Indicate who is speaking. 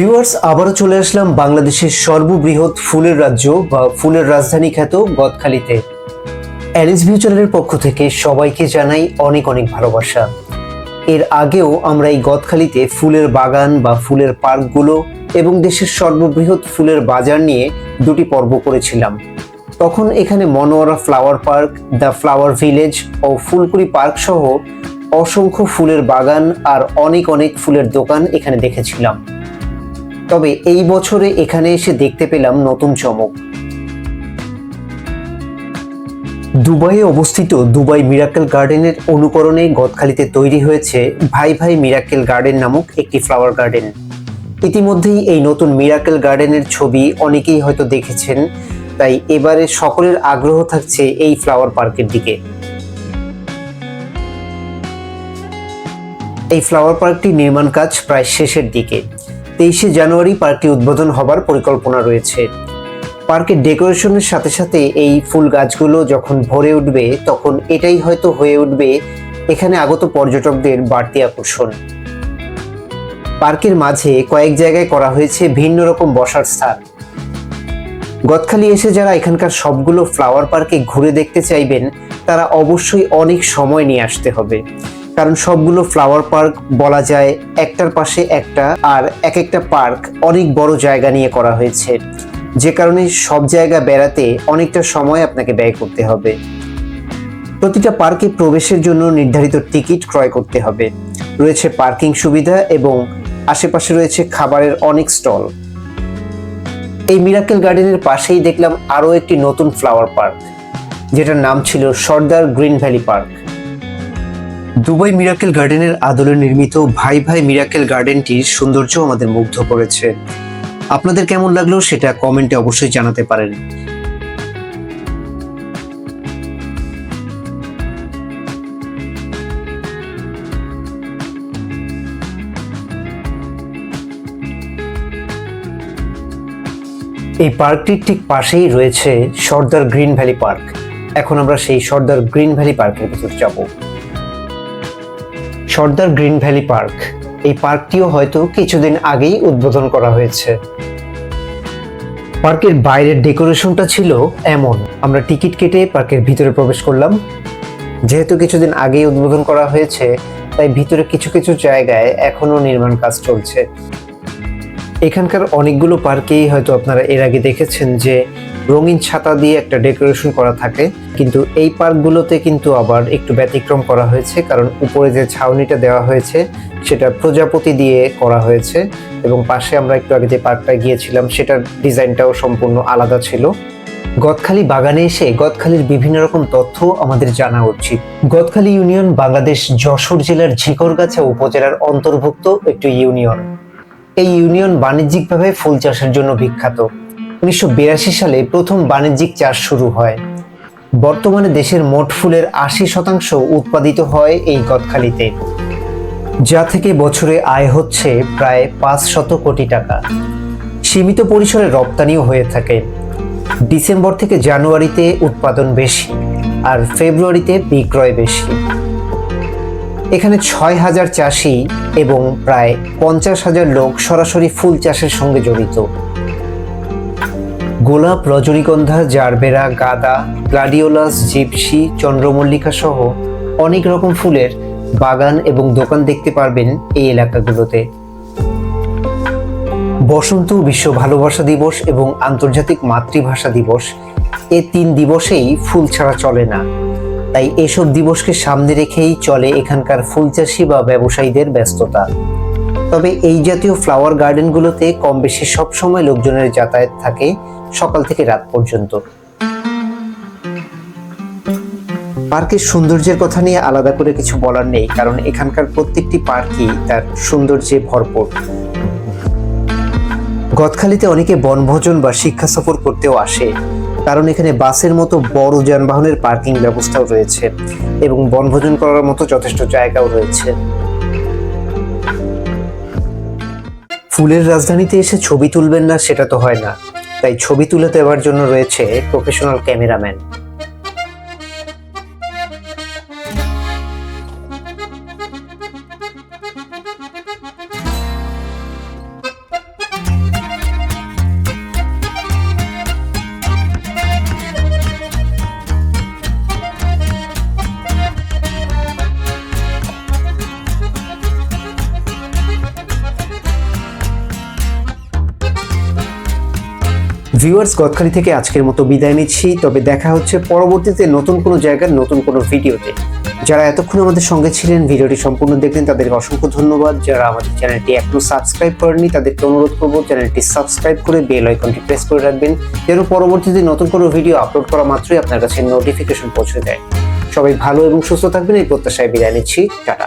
Speaker 1: Viewers আবারও চলে আসলাম বাংলাদেশের সর্ববৃহৎ ফুলের রাজ্য বা ফুলের রাজধানী খ্যাত গদখালিতে অ্যালিস ভিউচারের পক্ষ থেকে সবাইকে জানাই অনেক অনেক ভালোবাসা। এর আগেও আমরা এই গদখালিতে ফুলের বাগান বা ফুলের পার্কগুলো এবং দেশের সর্ববৃহৎ ফুলের বাজার নিয়ে দুটি পর্ব করেছিলাম। তখন এখানে Monowara flower park, the flower village O Phulkuri park সহ অসংখ্য ফুলের বাগান আর অনেক অনেক ফুলের দোকান এখানে দেখেছিলাম। তবে এই বছরে এখানে এসে দেখতে পেলাম নতুন চমক। দুবাইয়ে অবস্থিত দুবাই মিরাকেল গার্ডেনের অনুকরণে গদখালিতে তৈরি হয়েছে ভাই ভাই মিরাকেল গার্ডেন নামক একটি ফ্লাওয়ার গার্ডেন। ইতিমধ্যেই এই নতুন মিরাকেল গার্ডেনের ছবি অনেকেই হয়তো দেখেছেন, তাই এবারে সকলের আগ্রহ থাকছে এই ফ্লাওয়ার পার্কের দিকে। এই ফ্লাওয়ার পার্কটির নির্মাণ কাজ প্রায় শেষের দিকে। তেইশে জানুয়ারি পার্কটি উদ্বোধন হবার পরিকল্পনা রয়েছে। পার্কের ডেকোরেশনের সাথে সাথে এই ফুল গাছগুলো যখন ভরে উঠবে, তখন এটাই হয়তো হয়ে উঠবে এখানে আগত পর্যটকদের বাড়তি আকর্ষণ। পার্কের মাঝে কয়েক জায়গায় করা হয়েছে ভিন্ন রকম বসার স্থান। গদখালি এসে যারা এখানকার সবগুলো ফ্লাওয়ার পার্কে ঘুরে দেখতে চাইবেন, তারা অবশ্যই অনেক সময় নিয়ে আসতে হবে। কারণ সবগুলো ফ্লাওয়ার পার্ক বলা যায় একটার পাশে একটা আর এক একটা পার্ক অনেক বড় জায়গা নিয়ে করা হয়েছে। যে কারণে সব জায়গা বেড়াতে অনেকটা সময় আপনাকে ব্যয় করতে হবে। প্রতিটা পার্কে প্রবেশের জন্য নির্ধারিত টিকিট ক্রয় করতে হবে। রয়েছে পার্কিং সুবিধা এবং আশেপাশে রয়েছে খাবারের অনেক স্টল এই মিরাকেল গার্ডেনের পাশেই দেখলাম আরও একটি নতুন ফ্লাওয়ার পার্ক যেটার নাম ছিল Sardar green valley park. Dubai miracle গার্ডেনের আদলে নির্মিত ভাই ভাই মিরাকেল গার্ডেনটির সৌন্দর্য আমাদের মুগ্ধ করেছে। আপনাদের কেমন লাগল সেটা কমেন্টে অবশ্যই জানাতে পারেন। এই পার্কটির ঠিক পাশেই রয়েছে সর্দার গ্রিন ভ্যালি পার্ক। এখন আমরা সেই সর্দার গ্রিন ভ্যালি পার্কের ভিতর যাব। Sardar green valley park. এই পার্কটিও হয়তো কিছুদিন আগেই উদ্বোধন করা হয়েছে। পার্কের বাইরের ডেকোরেশনটা ছিল এমন। আমরা টিকিট কেটে পার্কের ভিতরে প্রবেশ করলাম। যেহেতু কিছুদিন আগেই উদ্বোধন করা হয়েছে, তাই ভিতরে কিছু কিছু জায়গায় এখনও নির্মাণ কাজ চলছে। এখানকার অনেকগুলো পার্কেই হয়তো আপনারা এর আগে দেখেছেন যে রঙিন ছাতা দিয়ে একটা ডেকোরেশন করা থাকে। কিন্তু এই পার্কগুলোতে কিন্তু আবার একটু ব্যতিক্রম করা হয়েছে, কারণ উপরে যে ছাউনিটা দেওয়া হয়েছে, সেটা প্রজাপতি দিয়ে করা হয়েছে এবং পাশে আমরা একটু আগে যে পার্কটা গিয়েছিলাম, সেটার ডিজাইনটাও সম্পূর্ণ আলাদা ছিল। গদখালি বাগানে এসে গদখালির বিভিন্ন রকম তথ্য আমাদের জানা উচিত। গদখালি ইউনিয়ন বাংলাদেশ যশোর জেলার ঝিকরগাছা উপজেলার অন্তর্ভুক্ত একটি ইউনিয়ন। এই ইউনিয়ন বাণিজ্যিকভাবে ফুল চাষের জন্য বিখ্যাত। উনিশশো বিরাশি সালে প্রথম বাণিজ্যিক চাষ শুরু হয়। বর্তমানে দেশের মোট ফুলের আশি শতাংশ উৎপাদিত হয় এই গদখালিতে, যা থেকে বছরে আয় হচ্ছে প্রায় পাঁচ শত কোটি টাকা। সীমিত পরিসরে রপ্তানিও হয়ে থাকে। ডিসেম্বর থেকে জানুয়ারিতে উৎপাদন বেশি আর ফেব্রুয়ারিতে বিক্রয় বেশি। এখানে ছয় হাজার চাষি এবং প্রায় পঞ্চাশ হাজার লোক সরাসরি ফুল চাষের সঙ্গে জড়িত। গোলাপ, রজনীগন্ধা, জারবেরা, গাঁদা, গ্লাডিওলাস, জিপসি, চন্দ্রমল্লিকা সহ অনেক রকম ফুলের বাগান এবং দোকান দেখতে পারবেন এই এলাকাগুলোতে। বসন্ত বিশ্ব ভালোবাসা দিবস এবং আন্তর্জাতিক মাতৃভাষা দিবস এ তিন দিবসেই ফুল ছাড়া চলে না। তাই এসব দিবসকে সামনে রেখেই চলে এখানকার ফুল চাষি বা ব্যবসায়ীদের ব্যস্ততা। তবে এই জাতীয় ফ্লাওয়ার গার্ডেনগুলোতে কম বেশি সবসময় লোকজনের যাতায়াত থাকে সকাল থেকে রাত পর্যন্ত। পার্কের সৌন্দর্যের কথা নিয়ে আলাদা করে কিছু বলার নেই, কারণ এখানকার প্রত্যেকটি পার্কই তার সৌন্দর্যে ভরপুর। গদখালিতে অনেকে বনভোজন বা শিক্ষা সফর করতেও আসে, কারণ এখানে বাসের মতো বড় যানবাহনের পার্কিং ব্যবস্থাও রয়েছে এবং বনভোজন করার মতো যথেষ্ট জায়গাও রয়েছে। ফুলের রাজধানীতে এসে ছবি তুলবেন না, সেটা তো হয় না। তাই ছবি তুলে দেওয়ার জন্য রয়েছে প্রফেশনাল ক্যামেরাম্যান ভিউয়ার্স গদখালি থেকে আজকের মতো বিদায় নিচ্ছি। তবে দেখা হচ্ছে পরবর্তীতে নতুন কোনো জায়গার, নতুন কোনো ভিডিওতে। যারা এতক্ষণ আমাদের সঙ্গে ছিলেন, ভিডিওটি সম্পূর্ণ দেখলেন, তাদেরকে অসংখ্য ধন্যবাদ। যারা আমাদের চ্যানেলটি এখনও সাবস্ক্রাইব করেননি, তাদেরকে অনুরোধ করব চ্যানেলটি সাবস্ক্রাইব করে বেল আইকনটি প্রেস করে রাখবেন, যেন পরবর্তীতে নতুন কোনো ভিডিও আপলোড করা মাত্রই আপনার কাছে নোটিফিকেশন পৌঁছে দেয়। সবাই ভালো এবং সুস্থ থাকবেন, এই প্রত্যাশায় বিদায় নিচ্ছি। টাটা।